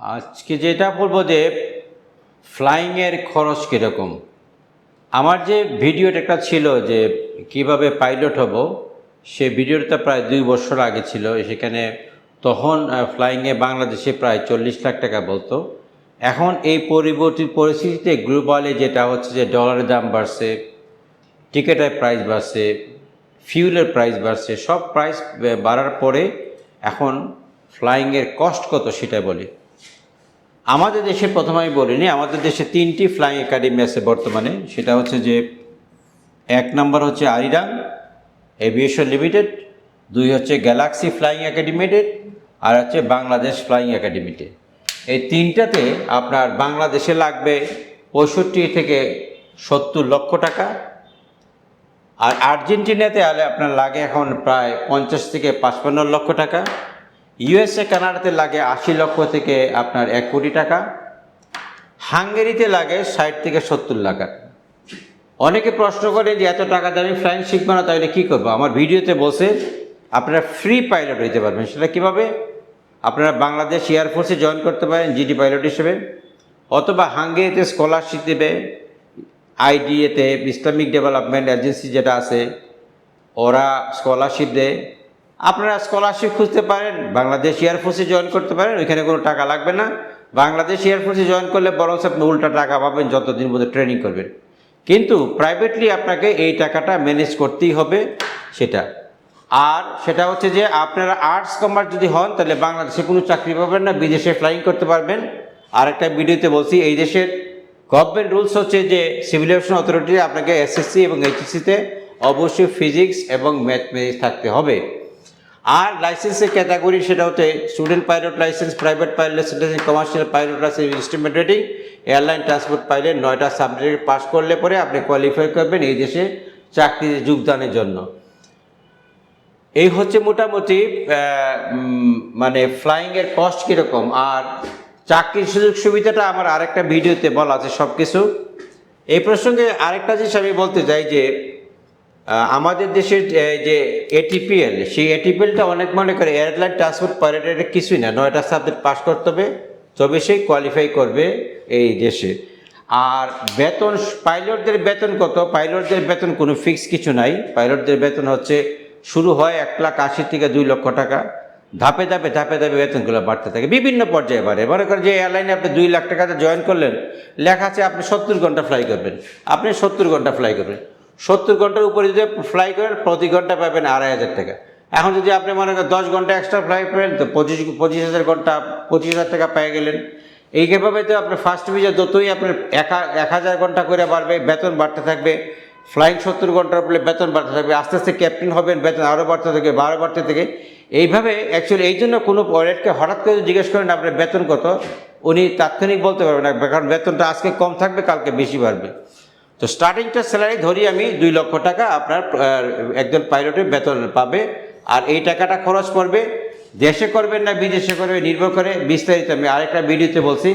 আজকে যেটা বলব যে ফ্লাইংয়ের খরচ কীরকম? আমার যে ভিডিওটা একটা ছিল যে কীভাবে পাইলট হব, সে ভিডিওটা প্রায় দুই বছর আগে ছিল, সেখানে তখন ফ্লাইংয়ে বাংলাদেশে প্রায় চল্লিশ লাখ টাকা বলতো। এখন এই পরিবর্তিত পরিস্থিতিতে গ্লোবালে যেটা হচ্ছে যে ডলারের দাম বাড়ছে টিকেটের প্রাইস বাড়ছে ফিউলের প্রাইস বাড়ছে, সব প্রাইস বাড়ার পরে এখন ফ্লাইংয়ের কস্ট কত সেটা বলি। আমাদের দেশে প্রথমে আমি বলিনি, আমাদের দেশে তিনটি ফ্লাইং একাডেমি আছে বর্তমানে। সেটা হচ্ছে যে এক নম্বর হচ্ছে আরিরাং এভিয়েশন লিমিটেড, দুই হচ্ছে গ্যালাক্সি ফ্লাইং একাডেমিটেড আর হচ্ছে বাংলাদেশ ফ্লাইং একাডেমিতে এই তিনটাতে আপনার বাংলাদেশে লাগবে পঁয়ষট্টি থেকে সত্তর লক্ষ টাকা। আর আর্জেন্টিনাতে আলে আপনার লাগে এখন প্রায় পঞ্চাশ থেকে পাঁচপান্ন লক্ষ টাকা। ইউএসএ কানাডাতে লাগে আশি লক্ষ থেকে আপনার এক কোটি টাকা। হাঙ্গেরিতে লাগে ষাট থেকে সত্তর লাখ অনেকে প্রশ্ন করে যে, এত টাকা দামি ফ্লাইং শিখব না, তাহলে কী করব? আমার ভিডিওতে বসে আপনারা ফ্রি পাইলট হইতে পারবেন। সেটা কীভাবে? আপনারা বাংলাদেশ এয়ারফোর্সে জয়েন করতে পারেন জিডি পাইলট হিসেবে, অথবা হাঙ্গেরিতে স্কলারশিপ দেবে আইডিএতে ইসলামিক ডেভেলপমেন্ট এজেন্সি যেটা আছে, ওরা স্কলারশিপ দেয়। আপনারা স্কলারশিপ খুঁজতে পারেন, বাংলাদেশ এয়ারফোর্সে জয়েন করতে পারেন, ওইখানে কোনো টাকা লাগবে না। বাংলাদেশ এয়ারফোর্সে জয়েন করলে বরং আপনি উল্টা টাকা পাবেন, যতদিন মধ্যে ট্রেনিং করবেন। কিন্তু প্রাইভেটলি আপনাকে এই টাকাটা ম্যানেজ করতেই হবে সেটা। আর সেটা হচ্ছে যে আপনারা আর্টস কমার্স যদি হন, তাহলে বাংলাদেশে কোনো চাকরি পাবেন না, বিদেশে ফ্লাইং করতে পারবেন। আর একটা ভিডিওতে বলছি, এই দেশের গভর্নমেন্ট রুলস হচ্ছে যে সিভিল এভিয়েশন অথরিটি আপনাকে এসএসসি এবং এইচএসসিতে অবশ্যই ফিজিক্স এবং ম্যাথমেটিক্স থাকতে হবে। আর লাইসেন্সের ক্যাটাগরি সেটা হচ্ছে student pilot license private pilot license commercial pilot license instrument rating airline transport pilot নয়টা সাবজেক্ট পাস করলে পরে আপনি কোয়ালিফাই করবেন এই দেশে চাকরিতে যোগদানের জন্য। এই হচ্ছে মোটামুটি মানে ফ্লাইংয়ের কস্ট কীরকম। আর চাকরির সুযোগ সুবিধাটা আমার আরেকটা ভিডিওতে বলা আছে সব কিছু এই প্রসঙ্গে আরেকটা জিনিস আমি বলতে চাই যে আমাদের দেশের যে- এটিপিএল সেই এটিপিএলটা অনেক মনে করে এয়ারলাইন ট্রান্সপোর্ট পাইলটের কিছুই না, নয়টা সাবজেক্ট পাস করতে হবে, তবে সেই কোয়ালিফাই করবে এই দেশে। আর বেতন, পাইলটদের বেতন কত? পাইলটদের বেতন কোনো ফিক্স কিছু নাই। পাইলটদের বেতন হচ্ছে, শুরু হয় এক লাখ আশি থেকে দুই লক্ষ টাকা। ধাপে ধাপে ধাপে ধাপে বেতনগুলো বাড়তে থাকে। বিভিন্ন পর্যায়ে বাড়ে। মনে করেন যে এয়ারলাইনে আপনি দুই লাখ টাকাতে জয়েন করলেন, লেখা আছে আপনি সত্তর ঘণ্টা ফ্লাই করবেন। আপনি সত্তর ঘণ্টা ফ্লাই করবেন। সত্তর ঘণ্টার উপরে যদি ফ্লাই করেন, প্রতি ঘণ্টা পাবেন আড়াই হাজার টাকা। এখন যদি আপনি মনে করেন দশ ঘণ্টা এক্সট্রা ফ্লাই করেন তো পঁচিশ পঁচিশ হাজার ঘণ্টা, পঁচিশ হাজার টাকা পেয়ে গেলেন। এইভাবে তো আপনার ফার্স্ট ভিজা যতই আপনার এক হাজার ঘণ্টা করে বাড়বে, বেতন বাড়তে থাকবে। ফ্লাইং সত্তর ঘণ্টার পরে বেতন বাড়তে থাকবে। আস্তে আস্তে ক্যাপ্টেন হবেন, বেতন আরও বাড়তে থাকে, বারো বাড়তে থাকে। এইভাবে অ্যাকচুয়ালি এই জন্য কোনো রেটকে হঠাৎ করে জিজ্ঞেস করেন আপনার বেতন কত, উনি তাৎক্ষণিক বলতে পারবেন না, কারণ বেতনটা আজকে কম থাকবে, কালকে বেশি বাড়বে। তো স্টার্টিংটা স্যালারি ধরি আমি দুই লক্ষ টাকা, আপনার একজন পাইলটের বেতন পাবে, আর এই টাকাটা খরচ করবে, দেশে করবেন না বিদেশে করবে, নির্ভর করে, বিস্তারিত আমি আরেকটা ভিডিওতে বলছি।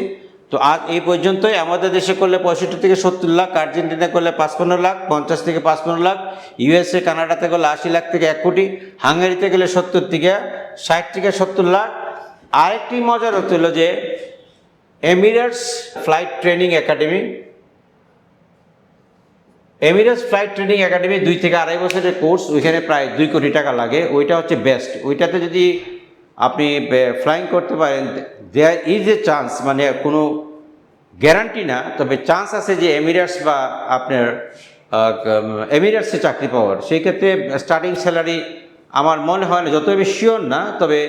তো আজ এই পর্যন্তই, আমাদের দেশে করলে পঁয়ষট্টি থেকে সত্তর লাখ, আর্জেন্টিনা করলে পাঁচপান্ন লাখ, পঞ্চাশ থেকে পাঁচপান্ন লাখ ইউএসএ কানাডাতে করলে আশি লাখ থেকে এক কোটি, হাঙ্গারিতে গেলে সত্তর থেকে ষাট থেকে সত্তর লাখ। আরেকটি মজার হচ্ছিল যে Emirates flight training academy Emirates flight training academy দুই থেকে আড়াই বছরের কোর্স ওইখানে প্রায় দুই কোটি টাকা লাগে। ওইটা হচ্ছে বেস্ট ওইটাতে যদি আপনি ফ্লাইং করতে পারেন দেয়ার ইজ এ চান্স মানে কোনো গ্যারান্টি না, তবে চান্স আছে যে এমিরেটস বা আপনার এমিরেটসে চাকরি পাওয়ার। সেই ক্ষেত্রে স্টার্টিং স্যালারি আমার মনে হয় না যত আমি শিওর না, তবে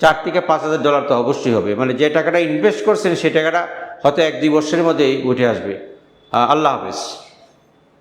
চার থেকে পাঁচ হাজার ডলার তো অবশ্যই হবে। মানে যে টাকাটা ইনভেস্ট করছেন সেই টাকাটা হয়তো এক দুই বছরের মধ্যেই উঠে আসবে। আল্লাহ হাফেজ।